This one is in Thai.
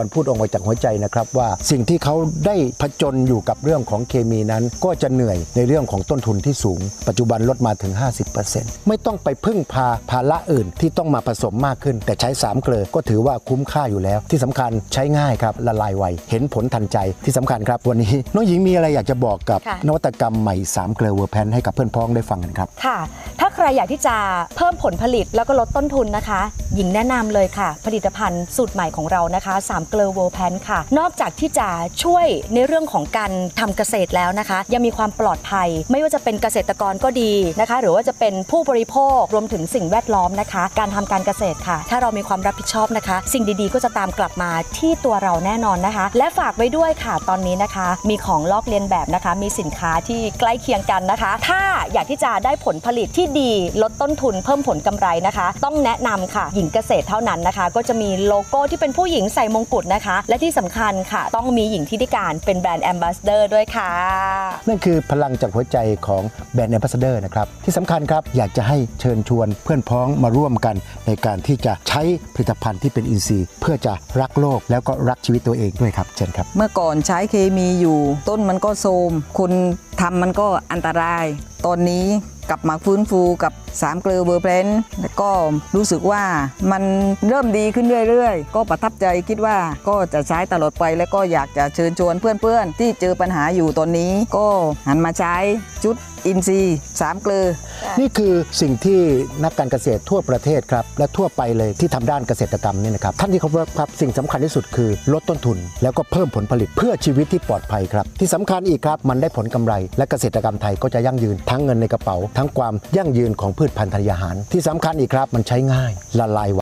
มันพูดออกมาจากหัวใจนะครับว่าสิ่งที่เขาได้ผจญอยู่กับเรื่องของเคมีนั้น ก็จะเหนื่อยในเรื่องของต้นทุนที่สูง ปัจจุบันลดมาถึง 50%ไม่ต้องไปพึ่งพาภาระอื่นที่ต้องมาผสมมากขึ้น แต่ใช้สามเกลือก็ถือว่าคุ้มค่าอยู่แล้ว ที่สำคัญใช้ง่ายครับละลายไวเห็นผลทันใจที่สำคัญครับ วันนี้น้องหญิงมีอะไรอยากจะบอกกับค่ะนวัตกรรมใหม่สามเกลือเวอร์แพนให้กับเพื่อนพ้องได้ฟังกันครับค่ะถ้าใค รอยากที่จะเพิ่มผลผลิตแล้วก็ลดต้นทุนนะคะ หญิงแนะนำเลยค่ะ ผลิตภัณฑ์สูตรใหม่ของเรานะคะ3เกลือโวแพนค่ะ นอกจากที่จะช่วยในเรื่องของการทำเกษตรแล้วนะคะ ยังมีความปลอดภัย ไม่ว่าจะเป็นเกษตรกรก็ดีนะคะ หรือว่าจะเป็นผู้บริโภครวมถึงสิ่งแวดล้อมนะคะ การทำการเกษตรค่ะ ถ้าเรามีความรับผิดชอบนะคะ สิ่งดีๆก็จะตามกลับมาที่ตัวเราแน่นอนนะคะ และฝากไว้ด้วยค่ะตอนนี้นะคะ มีของลอกเลียนแบบนะคะ มีสินค้าที่ใกล้เคียงกันนะคะ ถ้าอยากที่จะได้ผลผลิตที่ดีลดต้นทุนเพิ่มผลกำไรนะคะ ต้องแนะนำค่ะ หญิงเกษตรเท่านั้นนะคะ ก็จะมีโลโก้ที่เป็นผู้หญิงใส่มงกุฎนะคะ และที่สำคัญค่ะ ต้องมีหญิงที่ได้การเป็นแบรนด์แอมบาสเดอร์ด้วยค่ะ นั่นคือพลังจากหัวใจของแบรนด์แอมบาสเดอร์นะครับ ที่สำคัญครับอยากจะให้เชิญชวนเพื่อนพ้องมาร่วมกัน ในการที่จะใช้ผลิตภัณฑ์ที่เป็นอินทรีย์ เพื่อจะรักโลกแล้วก็รักชีวิตตัวเองด้วยครับเชิญครับ เมื่อก่อนใช้เคมีอยู่ ต้นมันก็โทรมคนทำมันก็อันตราย ตอนนี้ กลับมาฟื้นฟูกับ3เกลือเบอร์เพลนแล้วก็รู้สึกว่ามันเริ่มดีขึ้นเรื่อยๆ ก็ประทับใจคิดว่าก็จะใช้ตลอดไป แล้วก็อยากจะเชิญชวนเพื่อนๆ ที่เจอปัญหาอยู่ตอนนี้ ก็หันมาใช้ชุด อินซีย์สามเกลือ นี่คือสิ่งที่นักการเกษตรทั่วประเทศครับ และทั่วไปเลยที่ทำด้านเกษตรกรรมนี่นะครับ ท่านที่เคารพครับสิ่งสำคัญที่สุดคือลดต้นทุน แล้วก็เพิ่มผลผลิตเพื่อชีวิตที่ปลอดภัยครับ ที่สำคัญอีกครับ มันได้ผลกำไร และเกษตรกรรมไทยก็จะยั่งยืนทั้งเงินในกระเป๋า ทั้งความยั่งยืนของพืชพันธุ์ธัญญาหาร ที่สำคัญอีกครับมันใช้ง่ายละลายไว